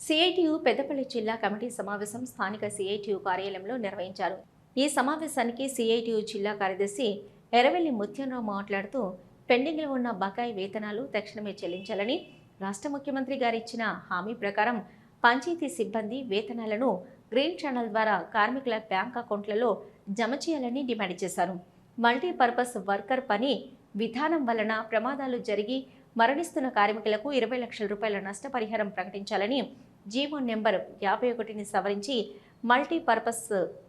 CITU Peddapalli జిల్లా committee సమావేశం స్థానిక సిఐటియు కార్యాలయంలో నిర్వహించారు. ఈ సమావేశానికి సిఐటియు జిల్లా కార్యదర్శి ఎరవెల్లి ముత్యంరావు మాట్లాడుతూ పెండింగ్లో ఉన్న బకాయి వేతనాలు తక్షణమే చెల్లించాలని రాష్ట్ర ముఖ్యమంత్రి గారు ఇచ్చిన హామీ ప్రకారం పంచాయతీ సిబ్బంది వేతనాలను గ్రీన్ ఛానల్ ద్వారా కార్మికుల బ్యాంక్ అకౌంట్లలో జమ చేయాలని డిమాండ్ చేశారు. మల్టీపర్పస్ వర్కర్ పని విధానం వలన ప్రమాదాలు జరిగి మరణిస్తున్న కార్మికులకు ఇరవై లక్షల రూపాయల నష్టపరిహారం ప్రకటించాలని జీవో నెంబర్ యాభై ఒకటిని సవరించి మల్టీపర్పస్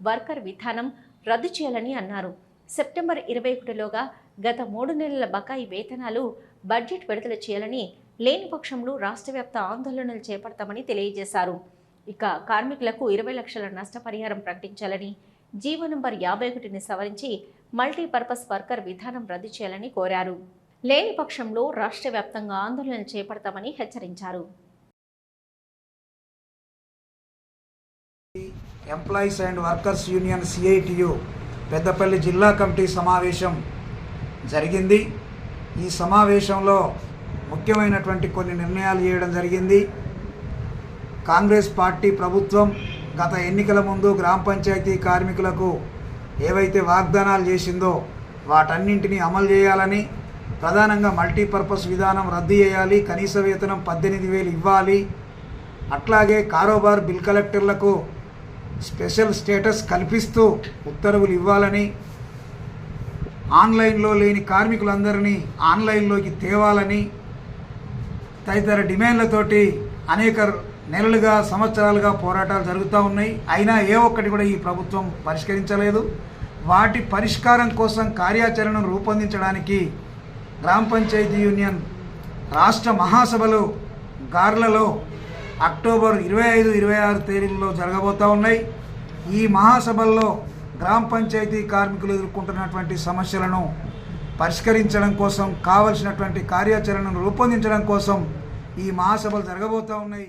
వర్కర్ విధానం రద్దు చేయాలని అన్నారు. సెప్టెంబర్ ఇరవై ఒకటిలోగా గత మూడు నెలల బకాయి వేతనాలు బడ్జెట్ విడుదల చేయాలని లేని పక్షంలో రాష్ట్ర వ్యాప్త ఆందోళనలు చేపడతామని తెలియజేశారు. ఇక కార్మికులకు ఇరవై లక్షల నష్టపరిహారం ప్రకటించాలని జీవో నంబర్ యాభై ఒకటిని సవరించి మల్టీపర్పస్ వర్కర్ విధానం రద్దు చేయాలని కోరారు. లేని పక్షంలో రాష్ట్ర వ్యాప్తంగా ఆందోళనలు చేపడతామని హెచ్చరించారు. Employees and workers union CITU Peddapalli జిల్లా కమిటీ సమావేశం జరిగింది. ఈ సమావేశంలో ముఖ్యమైనటువంటి కొన్ని నిర్ణయాలు చేయడం జరిగింది. కాంగ్రెస్ పార్టీ ప్రభుత్వం గత ఎన్నికల ముందు గ్రామ పంచాయతీ కార్మికులకు ఏవైతే వాగ్దానాలు చేసిందో వాటన్నింటినీ అమలు చేయాలని ప్రధానంగా మల్టీపర్పస్ విధానం రద్దు చేయాలి కనీస వేతనం పద్దెనిమిది వేలు ఇవ్వాలి. అట్లాగే కారోబార్ బిల్ కలెక్టర్లకు స్పెషల్ స్టేటస్ కల్పిస్తూ ఉత్తర్వులు ఇవ్వాలని ఆన్లైన్లో లేని కార్మికులందరినీ ఆన్లైన్లోకి తేవాలని తదితర డిమాండ్లతోటి అనేక నెలలుగా సంవత్సరాలుగా పోరాటాలు జరుగుతూ ఉన్నాయి. అయినా ఏ ఒక్కటి కూడా ఈ ప్రభుత్వం పరిష్కరించలేదు. వాటి పరిష్కారం కోసం కార్యాచరణను రూపొందించడానికి గ్రామ పంచాయతీ యూనియన్ రాష్ట్ర మహాసభలు గార్లలో అక్టోబర్ ఇరవై ఐదు ఇరవై ఆరు తేదీల్లో జరగబోతూ ఉన్నాయి. ఈ మహాసభల్లో గ్రామ పంచాయతీ కార్మికులు ఎదుర్కొంటున్నటువంటి సమస్యలను పరిష్కరించడం కోసం కావలసినటువంటి కార్యాచరణను రూపొందించడం కోసం ఈ మహాసభలు జరగబోతూ ఉన్నాయి.